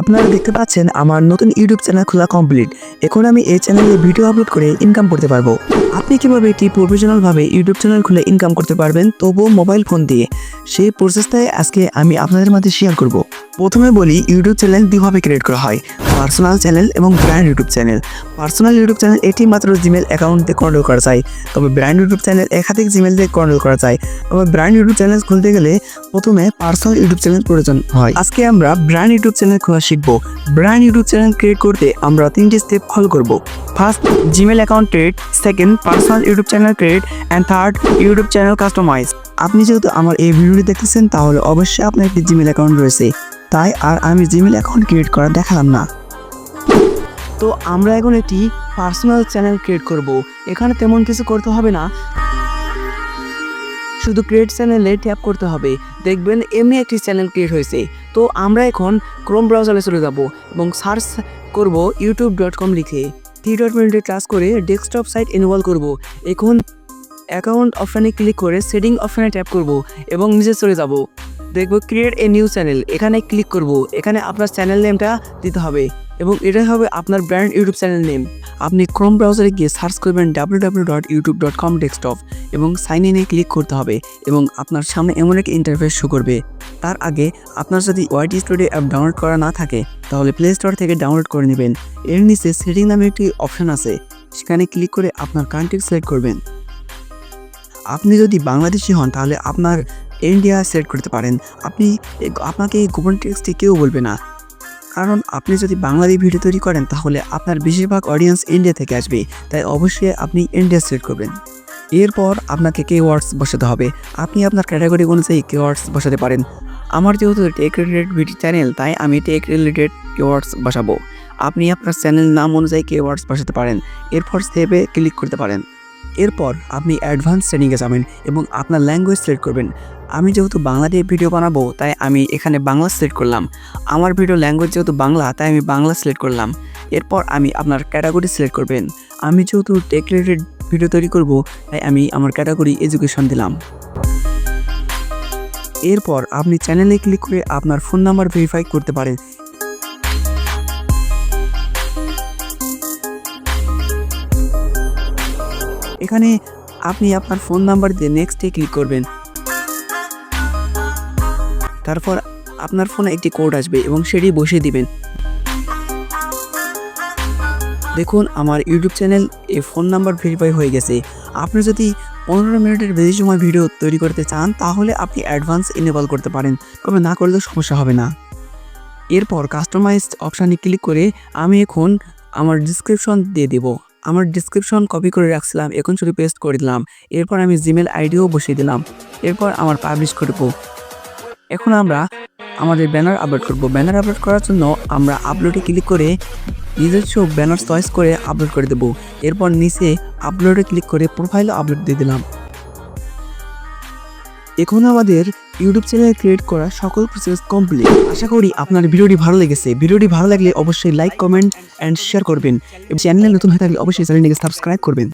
আপনারা দেখতে পাচ্ছেন আমার নতুন ইউটিউব চ্যানেল খোলা কমপ্লিট এখন আমি এই চ্যানেলে ভিডিও আপলোড করে ইনকাম করতে পারব। আপনি কীভাবে একটি প্রফেশনালভাবে ইউটিউব চ্যানেল খুলে ইনকাম করতে পারবেন, তবুও মোবাইল ফোন দিয়ে। সেই প্রসেসটাই আজকে আমি আপনাদের মাঝে শেয়ার করব। প্রথমে বলি ইউটিউব চ্যানেল দুইভাবে ক্রিয়েট করা হয়। পার্সোনাল চ্যানেল এবং brand YouTube channel personal YouTube channel এটি মাত্র জিমেল অ্যাকাউন্ট কন্ট্রোল করা যায়। তবে ব্র্যান্ড ইউটিউব চ্যানেল একাধিক জিমেল দিয়ে কন্ট্রোল করা যায়। তবে ব্র্যান্ড ইউটিউব চ্যানেল খুলতে গেলে প্রথমে পার্সোনাল ইউটিউব চ্যানেল প্রয়োজন হয়। আজকে আমরা ব্র্যান্ড ইউটিউব চ্যানেল খোলা শিখব। ব্র্যান্ড ইউটিউব চ্যানেল ক্রিয়েট করতে আমরা তিনটি স্টেপ ফলো করব। First Gmail account create second personal YouTube channel create and third YouTube channel customize আপনি যেহেতু আমার এই ভিডিওটি দেখতেছেন, তাহলে অবশ্যই আপনার একটি জিমেল অ্যাকাউন্ট রয়েছে। তাই আর আমি জিমেল অ্যাকাউন্ট ক্রিয়েট করা দেখালাম না। তো আমরা এখন একটি পার্সোনাল চ্যানেল ক্রিয়েট করব। এখানে তেমন কিছু করতে হবে না। শুধু ক্রিয়েট চ্যানেলে ট্যাপ করতে হবে। দেখবেন এমনি একটি চ্যানেল ক্রিয়েট হয়েছে। তো আমরা এখন ক্রোম ব্রাউজারে চলে যাব এবং সার্চ করব ইউটিউব ডট কম লিখে। থ্রি ডট মিনিটে ক্লাস করে ডেস্কটপ সাইট ইনভলভ করব। এখন অ্যাকাউন্ট অপশানে ক্লিক করে সেটিং অপশানে ট্যাপ করব এবং নিচে চলে যাব। দেখব ক্রিয়েট এ নিউ চ্যানেল এখানে ক্লিক করব। এখানে আপনার চ্যানেল নেমটা দিতে হবে এবং এটাই হবে আপনার ব্র্যান্ড ইউটিউব চ্যানেল নেম আপনি ক্রোম ব্রাউজারে গিয়ে সার্চ করবেন W W dot YouTube dot com desktop এবং সাইন ইনে ক্লিক করতে হবে এবং আপনার সামনে এমন এক ইন্টারফেস শো করবে। তার আগে আপনার যদি ওয়াইটি স্টুডিও অ্যাপ ডাউনলোড করা না থাকে, তাহলে প্লে স্টোর থেকে ডাউনলোড করে নেবেন। এর নিচে সেটিং নামে একটি অপশান আছে। সেখানে ক্লিক করে আপনার কান্ট্রি সিলেক্ট করবেন। আপনি যদি বাংলাদেশি হন, তাহলে আপনার ইন্ডিয়া সেট করতে পারেন। আপনি আপনাকে এই গোপন টেক্সটি কেউ বলবে না। কারণ আপনি যদি বাংলাদেশি ভিডিও তৈরি করেন, তাহলে আপনার বেশিরভাগ অডিয়েন্স ইন্ডিয়া থেকে আসবে। তাই অবশ্যই আপনি ইন্ডিয়া সেট করবেন। এরপর আপনাকে কে ওয়ার্ডস বসাতে হবে। আপনি আপনার ক্যাটাগরি অনুযায়ী কে ওয়ার্ডস বসাতে পারেন। আমার যেহেতু টেক রিলেটেড ভিডিও চ্যানেল তাই আমি টেক রিলেটেড ওয়ার্ডস বসাবো। আপনি আপনার চ্যানেল নাম অনুযায়ী কে ওয়ার্ডস বসাতে পারেন। এরপর সেভে ক্লিক করতে পারেন। এরপর আপনি অ্যাডভান্স ট্রেনিংয়ে যাবেন এবং আপনার ল্যাঙ্গুয়েজ সিলেক্ট করবেন। আমি যেহেতু বাংলা দিয়ে ভিডিও বানাবো, তাই আমি এখানে বাংলা সিলেক্ট করলাম। আমার ভিডিও ল্যাঙ্গুয়েজ যেহেতু বাংলা, তাই আমি বাংলা সিলেক্ট করলাম। এরপর আমি আপনার ক্যাটাগরি সিলেক্ট করবেন। আমি যেহেতু টেক রিলেটেড ভিডিও তৈরি করব, তাই আমি আমার ক্যাটাগরি এডুকেশন দিলাম। এরপর আপনি চ্যানেলে ক্লিক করে আপনার ফোন নাম্বার ভেরিফাই করতে পারেন এখানে আপনি আপনার ফোন নাম্বার দিয়ে নেক্সটে ক্লিক করবেন। তারপর আপনার ফোনে একটি কোড আসবে এবং সেটি বসিয়ে দিবেন। দেখুন, আমার ইউটিউব চ্যানেল এ ফোন নাম্বার ভেরিফাই হয়ে গেছে। আপনি যদি পনেরো মিনিটের বেশি সময় ভিডিও তৈরি করতে চান, তাহলে আপনি অ্যাডভান্স ইনেবল করতে পারেন। তবে না করলে সমস্যা হবে না। এরপর কাস্টমাইজড অপশানে ক্লিক করে আমি এখন আমার ডিসক্রিপশন দিয়ে দেবো। আমার ডিসক্রিপশন কপি করে রাখছিলাম, এখন শুধু পেস্ট করে দিলাম। এরপর আমি জিমেল আইডিও বসিয়ে দিলাম। এরপর আমার পাবলিশ করব। এখন আমরা আমাদের ব্যানার আপলোড করব। ব্যানার আপলোড করার জন্য আমরা আপলোডে ক্লিক করে নিজস্ব ব্যানার চয়েস করে আপলোড করে দেব। এরপর নিচে আপলোডে ক্লিক করে প্রোফাইলও আপলোড দিয়ে দিলাম। এখন আমাদের ইউটিউব চ্যানেল ক্রিয়েট করা সকল প্রসেস কমপ্লিট আশা করি আপনার ভিডিওটি ভালো লেগেছে। ভিডিওটি ভালো লাগলে অবশ্যই লাইক কমেন্ট অ্যান্ড শেয়ার করবেন। এবং চ্যানেলে নতুন হয়ে থাকলে অবশ্যই চ্যানেলটিকে সাবস্ক্রাইব করবেন।